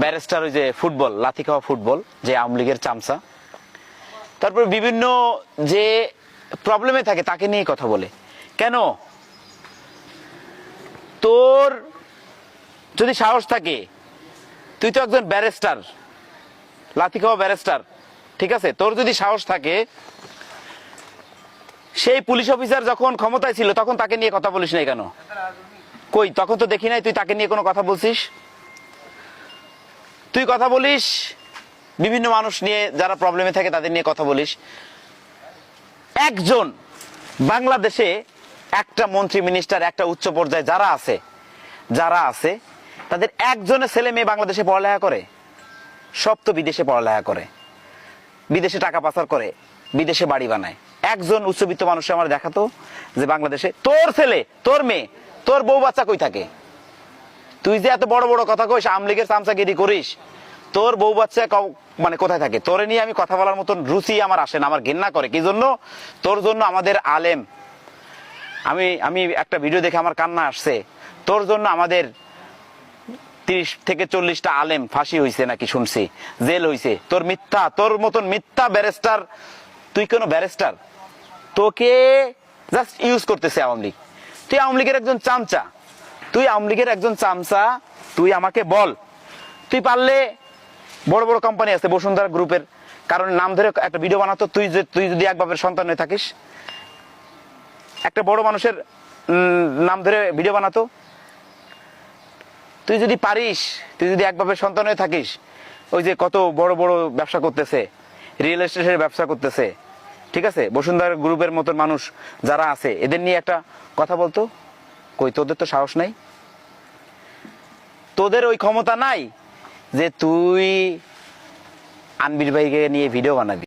Barrister ওই যে football, লাথি খাওয়া ফুটবল, যে আওয়ামী লীগের চামচা। তারপর বিভিন্ন যে প্রবলেমে থাকে, তাকে নিয়ে কথা বলে। কেন? তোর যদি সাহস থাকে, তুই তো একজন ব্যারিস্টার, লাথি খাওয়া ব্যারিস্টার, ঠিক আছে? তোর যদি সাহস থাকে, সেই পুলিশ অফিসার যখন ক্ষমতায় ছিল, তখন তাকে নিয়ে কথা বলিস নাই কেন? কই, তখন তো দেখি নাই, তুই তাকে নিয়ে কোনো কথা বলছিস? তুই কথা বলিস, বিভিন্ন মানুষ নিয়ে যারা প্রবলেমে থাকে তাদের নিয়ে কথা বলিস। একজন বাংলাদেশে একটা মন্ত্রী মিনিস্টার একটা উচ্চ পর্যায়ে যারা আছে যারা আছে, তাদের একজনের ছেলে মেয়ে বাংলাদেশে পড়ালেখা করে সব তো বিদেশে পড়ালেখা করে, বিদেশে টাকা পাচার করে, বিদেশে বাড়ি বানায়। একজন উচ্চবিত্ত মানুষ আমার দেখাতো যে বাংলাদেশে তোর ছেলে, তোর মেয়ে, তোর বউ বাচ্চা কই থাকে? তুই যে এত বড় বড় কথা কইস আমলিগের চামচাগিরি করিস, তোর বউ বাচ্চা মানে কোথায় থাকে? তোরে নিয়ে আমি কথা বলার মতন রুচি আমার আসে না, আমার ঘৃণা করে। কি জন্য? তোর জন্য আমাদের আলেম। আমি আমি একটা ভিডিও দেখে আমার কান্না আসছে। তোর জন্য আমাদের তিরিশ থেকে চল্লিশটা আলেম ফাঁসি হয়েছে নাকি শুনছি, জেল হয়েছে তোর মিথ্যা, তোর মতন মিথ্যা ব্যারিস্টার, তুই কোনো ব্যারিস্টার? তোকে জাস্ট ইউজ করতেছে আওয়ামী লীগ। তুই আওয়ামী লীগের একজন চামচা। তুই আওয়ামী লীগের একজন চামচা, তুই আমাকে বল। তুই পারলে বড় বড় কোম্পানি আছে, বসুন্ধরা গ্রুপের কারণ নাম ধরে একটা ভিডিও বানাতো, তুই যে তুই যদি এক বাপের সন্তান হয়ে থাকিস। একটা বড় মানুষের নাম ধরে ভিডিও বানাতো। তুই যদি পারিস, তুই যদি এক বাপের সন্তান হয়ে থাকিস, ওই যে কত বড় বড় ব্যবসা করতেছে রিয়েল এস্টেটের ব্যবসা করতেছে। ঠিক আছে? বসুন্ধরা গ্রুপের মতন মানুষ যারা আছে, এদের নিয়ে একটা কথা বলতো। কই, তোদের তো সাহস নাই? তোদের ওই ক্ষমতা নাই যে তুই আনবির ভাইকে নিয়ে ভিডিও বানাবি।